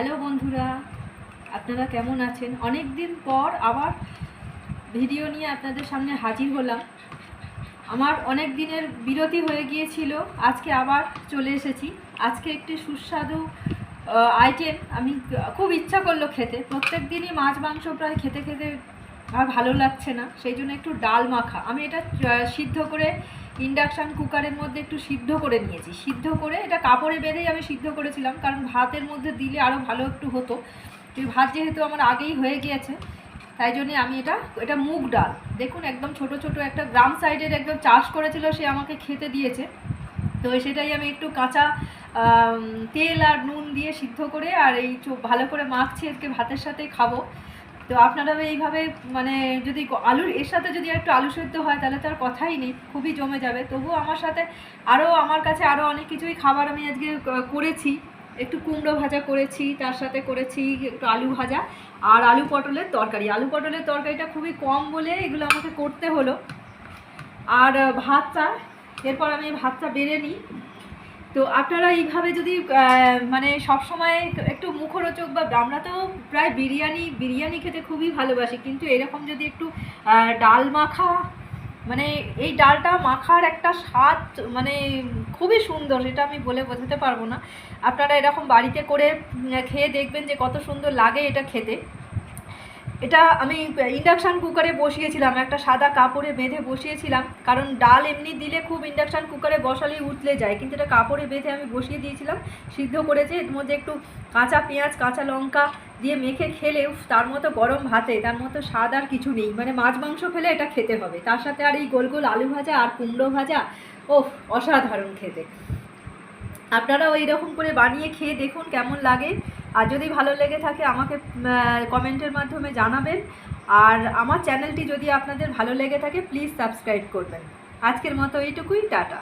Hello বন্ধুরা, আপনারা কেমন আছেন? অনেক দিন পর আবার ভিডিও নিয়ে আপনাদের সামনে হাজির হলাম। আমার অনেক দিনের বিরতি হয়ে গিয়েছিল, আজকে আবার চলে এসেছি। আজকে একটি সুস্বাদু আইটেম আমি খুব ইচ্ছা করল খেতে। প্রত্যেক দিনই মাছ, মাংস প্রায় খেতে খেতে আর ভালো লাগছে না। সেই জন্য একটু ডাল মাখা। আমি এটা সিদ্ধ করে ইন্ডাকশান কুকারের মধ্যে একটু সিদ্ধ করে নিয়েছি। সিদ্ধ করে এটা কাপড়ে বেঁধেই আমি সিদ্ধ করেছিলাম, কারণ ভাতের মধ্যে দিলে আরও ভালো একটু হতো। ভাত যেহেতু আমার আগেই হয়ে গিয়েছে, তাই জন্যে আমি এটা এটা মুগ ডাল। দেখুন, একদম ছোট ছোট একটা গ্রাম সাইডের একদম চাষ করেছিল, সে আমাকে খেতে দিয়েছে। তো সেটাই আমি একটু কাঁচা তেল আর নুন দিয়ে সিদ্ধ করে আর এই ভালো করে মাখছি, আজকে ভাতের সাথে খাব। তো আপনারাও এইভাবে মানে যদি আলুর, এর সাথে যদি একটু আলু সেদ্ধ হয়, তাহলে তো আর কথাই নেই, খুবই জমে যাবে। তবুও আমার সাথে আরও আমার কাছে আরও অনেক কিছুই খাবার আমি আজকে করেছি। একটু কুমড়ো ভাজা করেছি, তার সাথে করেছি একটু আলু ভাজা আর আলু পটলের তরকারি। আলু পটলের তরকারিটা খুবই কম বলে এগুলো আমাকে করতে হলো। আর ভাতটা, এরপর আমি ভাতটা বেড়ে নিই। তো আপনারা এইভাবে যদি মানে সব সময় একটু মুখরোচক বা আমরা তো প্রায় বিরিয়ানি বিরিয়ানি খেতে খুবই ভালোবাসি, কিন্তু এরকম যদি একটু ডাল মাখা মানে এই ডালটা মাখার একটা স্বাদ মানে খুবই সুন্দর, সেটা আমি বলে বোঝাতে পারব না। আপনারা এরকম বাড়িতে করে খেয়ে দেখবেন যে কত সুন্দর লাগে এটা খেতে। এটা আমি ইন্ডাকশান কুকারে বসিয়েছিলাম, একটা সাদা কাপড়ে বেঁধে বসিয়েছিলাম, কারণ ডাল এমনি দিলে খুব ইন্ডাকশান কুকারে বসালেই উতলে যায়, কিন্তু এটা কাপড়ে বেঁধে আমি বসিয়ে দিয়েছিলাম, সিদ্ধ করেছে, এর মধ্যে একটু কাঁচা পেঁয়াজ, কাঁচা লঙ্কা দিয়ে মেখে খেলে তার মতো গরম ভাতে, তার মতো স্বাদ আর কিছু নেই মানে মাছ মাংস খেলে এটা খেতে হবে, তার সাথে আর এই গোল গোল আলু ভাজা আর কুমড়ো ভাজা ওফ অসাধারণ খেতে। আপনারাও এইরকম করে বানিয়ে খেয়ে দেখুন কেমন লাগে। আর যদি ভালো লেগে থাকে আমাকে কমেন্টের মাধ্যমে জানাবেন। আর আমার চ্যানেলটি যদি আপনাদের ভালো লেগে থাকে প্লিজ সাবস্ক্রাইব করবেন। আজকের মতো এইটুকুই, টাটা।